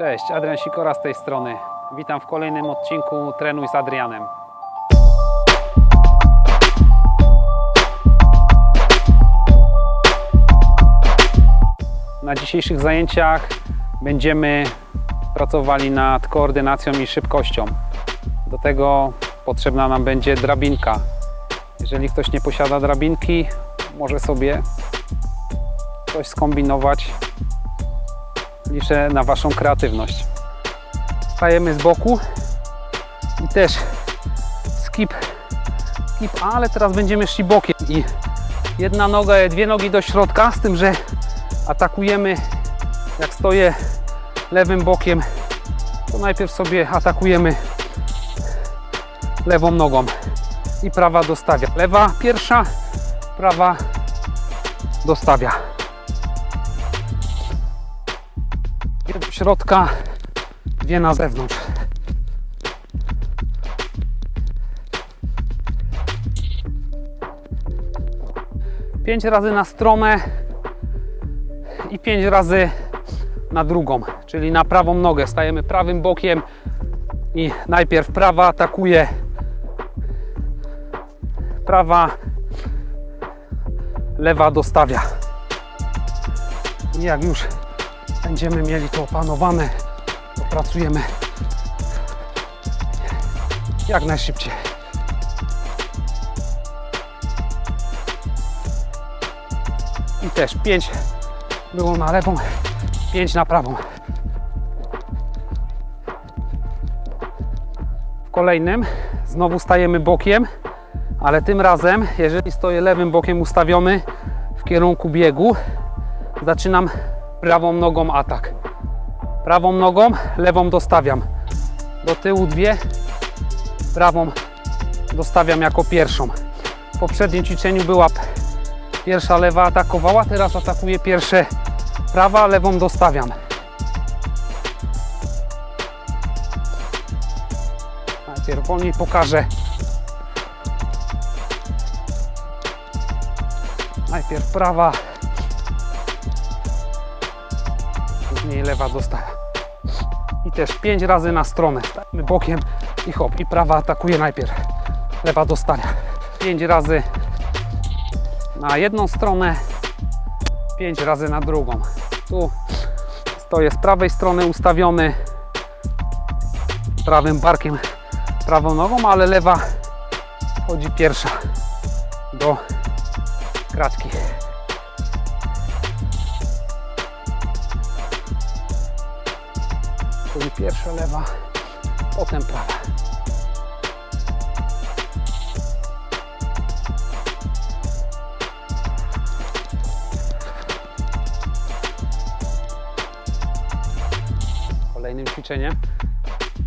Cześć, Adrian Sikora z tej strony. Witam w kolejnym odcinku Trenuj z Adrianem. Na dzisiejszych zajęciach będziemy pracowali nad koordynacją i szybkością. Do tego potrzebna nam będzie drabinka. Jeżeli ktoś nie posiada drabinki, może sobie coś skombinować. Liczę na Waszą kreatywność. Stajemy z boku i też skip, skip, ale teraz będziemy szli bokiem i jedna noga, dwie nogi do środka, z tym, że atakujemy, jak stoję lewym bokiem, to najpierw sobie atakujemy lewą nogą i prawa dostawia. Lewa pierwsza, prawa dostawia. Środka, dwie na zewnątrz. Pięć razy na stronę i pięć razy na drugą, czyli na prawą nogę. Stajemy prawym bokiem i najpierw prawa atakuje prawa, lewa dostawia. I jak już będziemy mieli to opanowane, pracujemy jak najszybciej. I też 5 było na lewą, 5 na prawą. W kolejnym znowu stajemy bokiem, ale tym razem, jeżeli stoję lewym bokiem ustawiony w kierunku biegu, zaczynam prawą nogą atak. Prawą nogą, lewą dostawiam. Do tyłu dwie, prawą dostawiam jako pierwszą. W poprzednim ćwiczeniu była pierwsza lewa atakowała, teraz atakuję pierwsze prawa, lewą dostawiam. Najpierw wolniej pokażę. Najpierw prawa, później lewa dostawia. I też pięć razy na stronę. Stajemy bokiem i hop. I prawa atakuje najpierw. Lewa dostawia. Pięć razy na jedną stronę, pięć razy na drugą. Tu stoję z prawej strony ustawiony prawym barkiem, prawą nogą, ale lewa chodzi pierwsza do kratki. Czyli pierwsza lewa, potem prawa. Kolejnym ćwiczeniem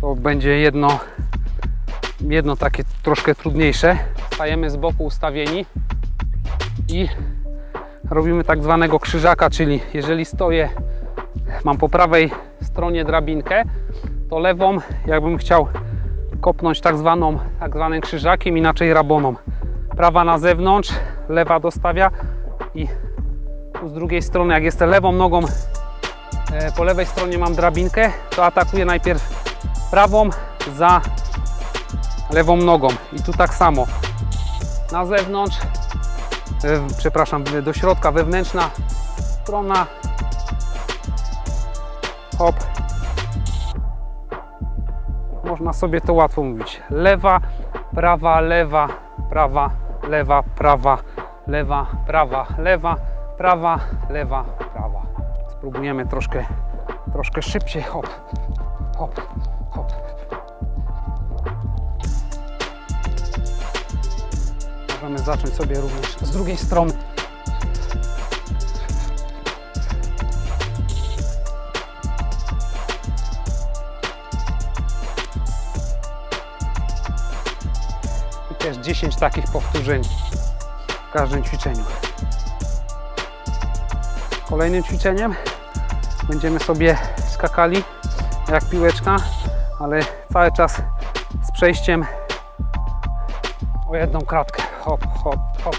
to będzie jedno, jedno takie troszkę trudniejsze. Stajemy z boku ustawieni i robimy tak zwanego krzyżaka, czyli jeżeli stoję, mam po prawej stronie drabinkę, to lewą jakbym chciał kopnąć tak zwaną, tak zwanym krzyżakiem, inaczej raboną. Prawa na zewnątrz, lewa dostawia i tu z drugiej strony, jak jestem lewą nogą, e, po lewej stronie mam drabinkę, to atakuję najpierw prawą za lewą nogą. I tu tak samo. Na zewnątrz, e, przepraszam, do środka wewnętrzna strona. Hop. Można sobie to łatwo mówić. Lewa, prawa, lewa, prawa, lewa, prawa, lewa, prawa, lewa, prawa, lewa, prawa. Spróbujemy troszkę, troszkę szybciej. Hop, hop, hop. Możemy zacząć sobie również z drugiej strony. 10 takich powtórzeń w każdym ćwiczeniu. Kolejnym ćwiczeniem będziemy sobie skakali jak piłeczka, ale cały czas z przejściem o jedną kratkę. Hop, hop, hop,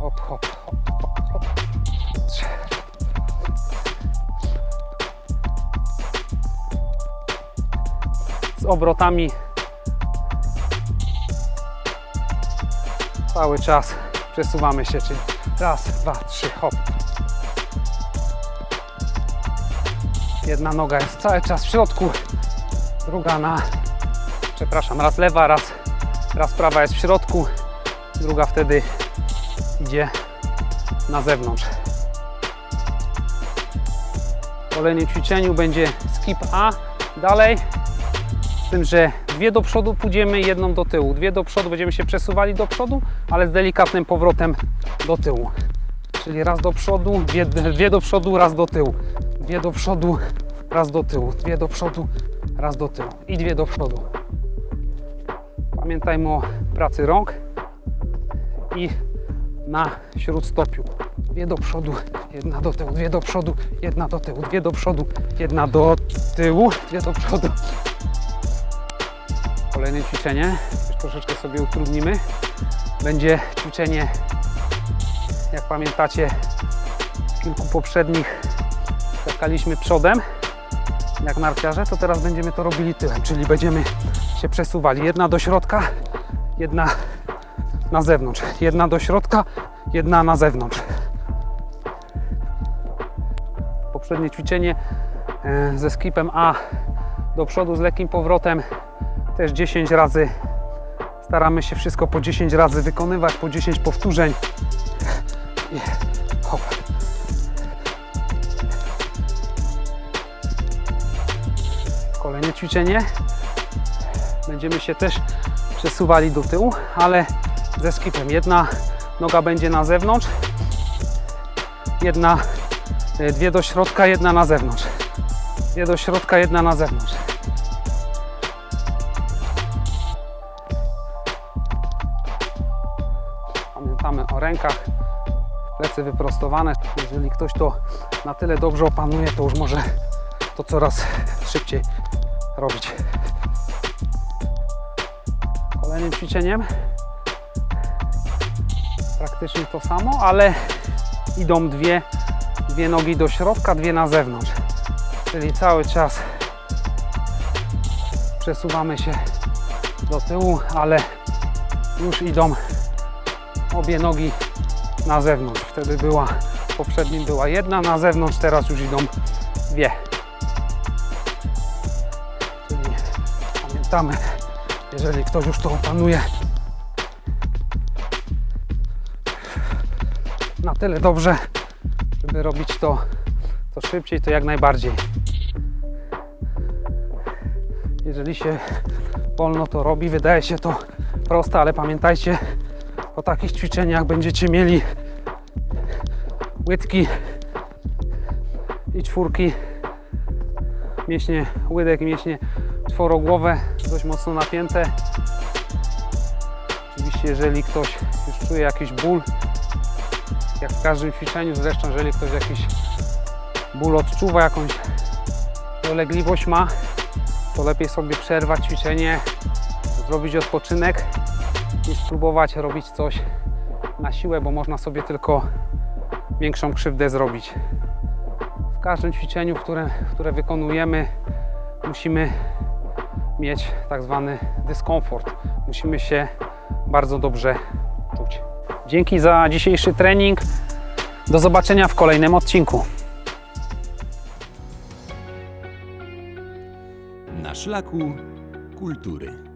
hop, hop, hop, hop, hop. z obrotami. Cały czas przesuwamy się, czyli raz, dwa, trzy, hop. Jedna noga jest cały czas w środku, druga na, przepraszam, raz lewa, raz, raz prawa jest w środku, druga wtedy idzie na zewnątrz. W kolejnym ćwiczeniu będzie skip A. Dalej, z tym, że dwie do przodu pójdziemy, jedną do tyłu. Dwie do przodu będziemy się przesuwali do przodu, ale z delikatnym powrotem do tyłu. Czyli raz do przodu, dwie, dwie do przodu, raz do tyłu. Dwie do przodu, raz do tyłu. Dwie do przodu, raz do tyłu. I dwie do przodu. Pamiętajmy o pracy rąk i na śródstopiu. Dwie do przodu, jedna do tyłu, dwie do przodu, jedna do tyłu, dwie do przodu, jedna do tyłu, dwie do przodu. Kolejne ćwiczenie, już troszeczkę sobie utrudnimy. Będzie ćwiczenie, jak pamiętacie, w kilku poprzednich skakaliśmy przodem, jak narciarze, to teraz będziemy to robili tyłem, czyli będziemy się przesuwali. Jedna do środka, jedna na zewnątrz. Jedna do środka, jedna na zewnątrz. Poprzednie ćwiczenie e, ze skipem A do przodu z lekkim powrotem też 10 razy. Staramy się wszystko po 10 razy wykonywać, po 10 powtórzeń. Kolejne ćwiczenie. Będziemy się też przesuwali do tyłu, ale ze skipem. Jedna noga będzie na zewnątrz, jedna, e, dwie do środka, jedna na zewnątrz. Dwie do środka, jedna na zewnątrz. Rękach, plecy wyprostowane. Jeżeli ktoś to na tyle dobrze opanuje, to już może to coraz szybciej robić. Kolejnym ćwiczeniem praktycznie to samo, ale idą dwie, dwie nogi do środka, dwie na zewnątrz. Czyli cały czas przesuwamy się do tyłu, ale już idą obie nogi na zewnątrz. Wtedy była, w poprzednim była jedna na zewnątrz, teraz już idą dwie. Czyli pamiętamy, jeżeli ktoś już to opanuje, na tyle dobrze, żeby robić to, to szybciej, to jak najbardziej. Jeżeli się wolno to robi, wydaje się to proste, ale pamiętajcie, po takich ćwiczeniach będziecie mieli łydki i czwórki, mięśnie łydek i mięśnie czworogłowe dość mocno napięte. Oczywiście, jeżeli ktoś już czuje jakiś ból, jak w każdym ćwiczeniu, zresztą jeżeli ktoś jakiś ból odczuwa, jakąś dolegliwość ma, to lepiej sobie przerwać ćwiczenie, zrobić odpoczynek i spróbować robić coś na siłę, bo można sobie tylko większą krzywdę zrobić. W każdym ćwiczeniu, które, które wykonujemy, musimy mieć tak zwany dyskomfort. Musimy się bardzo dobrze czuć. Dzięki za dzisiejszy trening. Do zobaczenia w kolejnym odcinku. Na szlaku kultury.